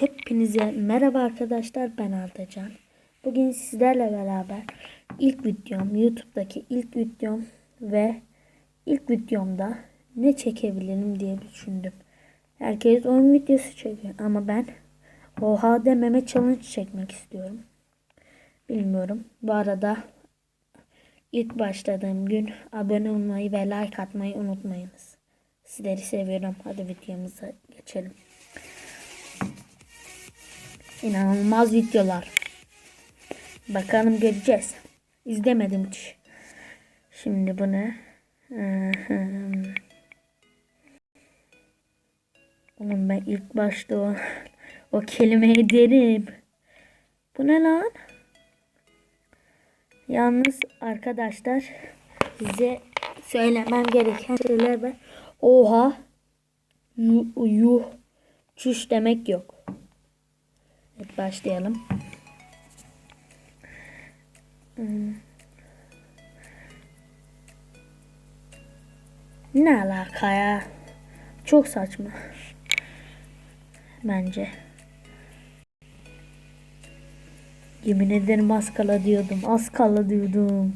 Hepinize merhaba arkadaşlar ben Ardacan. Bugün sizlerle beraber ilk videom YouTube'daki ilk videom ve ilk videomda ne çekebilirim diye düşündüm. Herkes oyun videosu çekiyor ama ben oha dememe challenge çekmek istiyorum. Bilmiyorum. Bu arada ilk başladığım gün abone olmayı ve like atmayı unutmayınız. Sizleri seviyorum. Hadi videomuza geçelim. İnanılmaz videolar. Bakalım göreceğiz. İzlemedim hiç. Şimdi bu ne? Oğlum ben ilk başta o, o kelimeyi derim. Bu ne lan? Yalnız arkadaşlar size söylemem gereken şeyler var. Oha. Yuh, yuh. Çüş demek yok. Başlayalım. Hmm. Ne alaka ya? Çok saçma. Bence. Yemin ederim az diyordum. Az diyordum.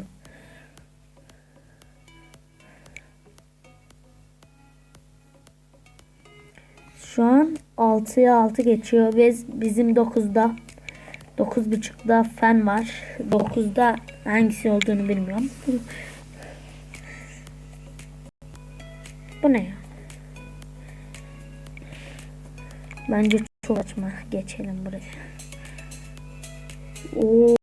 6'ya 6 geçiyor ve bizim 9'da 9.30'da fen var. 9'da hangisi olduğunu bilmiyorum. Bu ne ya? Bence çok saçma. Geçelim buraya. Oo.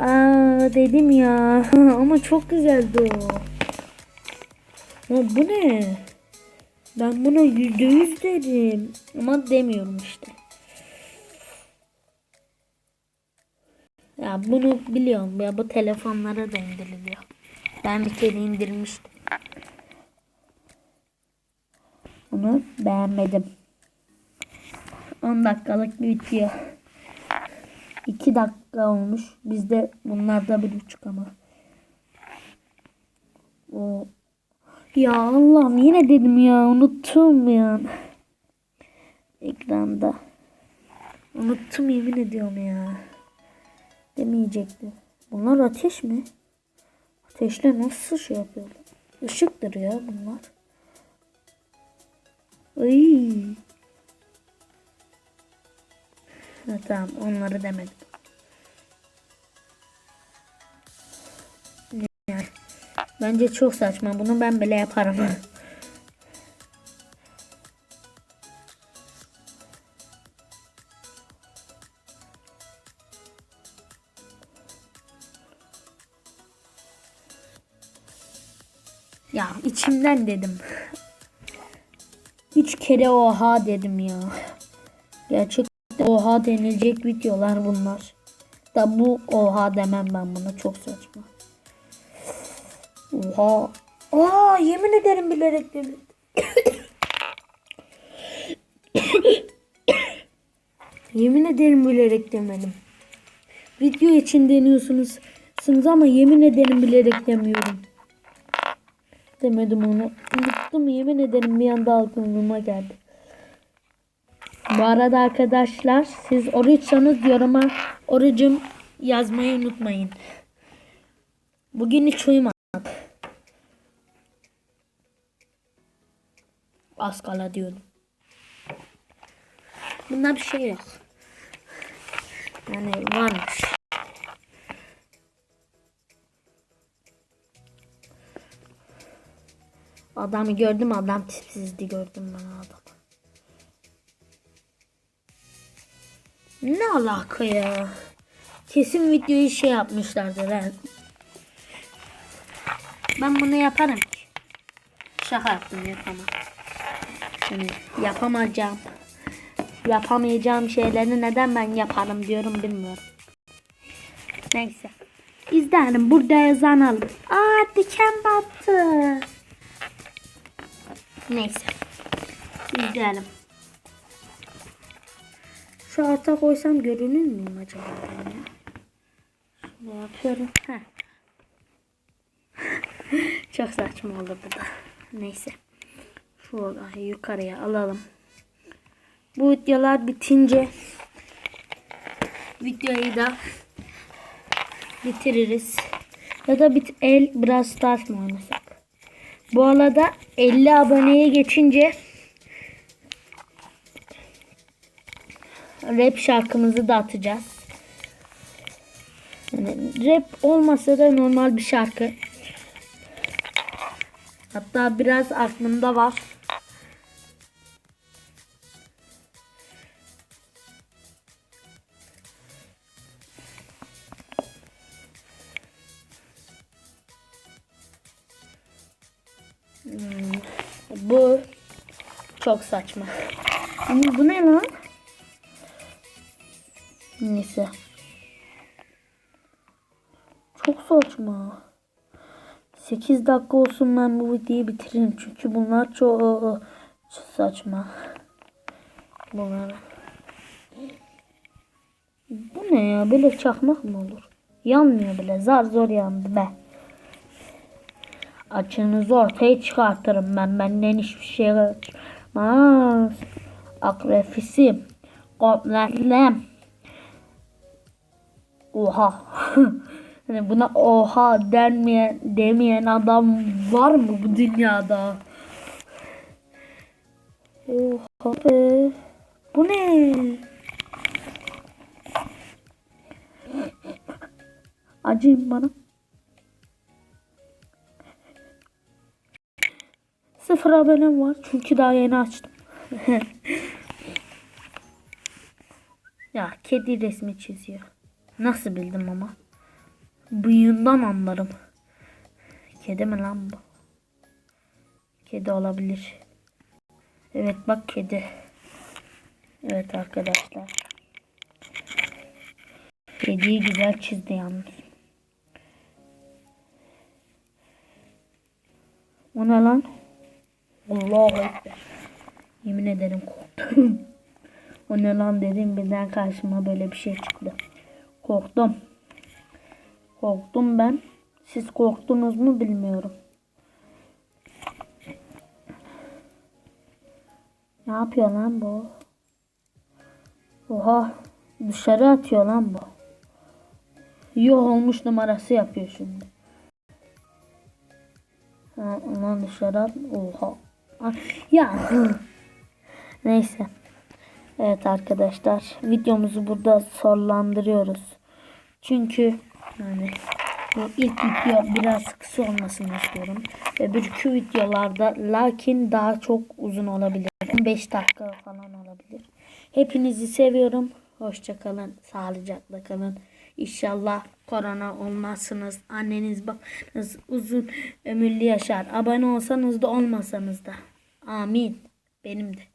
Aa dedim ya. Ama çok güzeldi o. Ya bu ne? Ben buna yüzde yüz derim. Ama demiyorum işte. Ya bunu biliyorum ya bu telefonlara da indiriliyor. Ben bir kere indirmiştim. Bunu beğenmedim. 10 dakikalık bir video. 2 dakika olmuş. Bizde bunlarda bir buçuk ama. O ya Allah'ım yine dedim ya unuttum ya. Ekranda. Unuttum yemin ediyorum ya. Demeyecektim. Bunlar ateş mi? Ateşle nasıl şey yapıyorlar? Işıktır ya bunlar. Ay. Ha, tamam onları demedim. Bence çok saçma. Bunu ben bile yaparım. ya içimden dedim. Üç kere oha dedim ya. Gerçekten oha denilecek videolar bunlar. Da bu oha demem ben buna çok saçma. Oha. Aa yemin ederim bilerek dedim. yemin ederim bilerek demedim. Video için deniyorsunuz ama yemin ederim bilerek demiyorum. Demedim onu. Unuttum yemin ederim bir anda aklıma geldi. Bu arada arkadaşlar siz oruçsanız yoruma orucum yazmayı unutmayın. Bugün hiç uyumadım. Az kala diyordum. Bunda bir şey yok. Yani varmış. Adamı gördüm adam tipsizdi gördüm ben adam. Ne alaka ya? Kesin videoyu şey yapmışlardır ha. Ben bunu yaparım. Şaka yaptım yapamam. Şimdi yapamayacağım. Yapamayacağım şeyleri neden ben yaparım diyorum bilmiyorum. Neyse. İzleyelim. Burada yazanalım. Aa diken battı. Neyse. İzleyelim. Şu alta koysam görünür müyüm acaba? ben ya? Şöyle yapıyorum. Heh. Çok saçma oldu bu da. Neyse. Şuradan yukarıya alalım. Bu videolar bitince videoyu da bitiririz. Ya da bit el Brawl Stars mı oynasak? Bu arada 50 aboneye geçince rap şarkımızı da atacağız. Yani rap olmasa da normal bir şarkı. Hatta biraz aklımda var. Hmm, bu çok saçma. Bu ne lan? Neyse. Çok saçma. 8 dakika olsun ben bu videoyu bitiririm. Çünkü bunlar çok saçma. Bunlar. Bu ne ya? Böyle çakmak mı olur? Yanmıyor bile. Zar zor yandı be. Açığınızı ortaya çıkartırım ben. Benden hiçbir şey kaçmaz. Akrefisim. Kompletlem. Oha. hani buna oha denmeyen, demeyen adam var mı bu dünyada? Oha be. Bu ne? Acıyım bana. Sıfır abonem var çünkü daha yeni açtım. ya kedi resmi çiziyor. Nasıl bildim ama? Bıyığından anlarım. Kedi mi lan bu? Kedi olabilir. Evet bak kedi. Evet arkadaşlar. Kediyi güzel çizdi yalnız. O ne lan? Allahu Ekber. Yemin ederim korktum. o ne lan dedim birden karşıma böyle bir şey çıktı. Korktum. Korktum ben. Siz korktunuz mu bilmiyorum. Ne yapıyor lan bu? Oha. Dışarı atıyor lan bu. Yok olmuş numarası yapıyor şimdi. Ha, dışarı at. Oha. Ya. Neyse. Evet arkadaşlar. Videomuzu burada sonlandırıyoruz. Çünkü yani bu ilk video biraz kısa olmasını istiyorum. Ve bir iki videolarda lakin daha çok uzun olabilir. 5 dakika falan olabilir. Hepinizi seviyorum. Hoşçakalın. Sağlıcakla kalın. İnşallah korona olmazsınız. Anneniz babanız uzun ömürlü yaşar. Abone olsanız da olmasanız da. Amin. Benim de.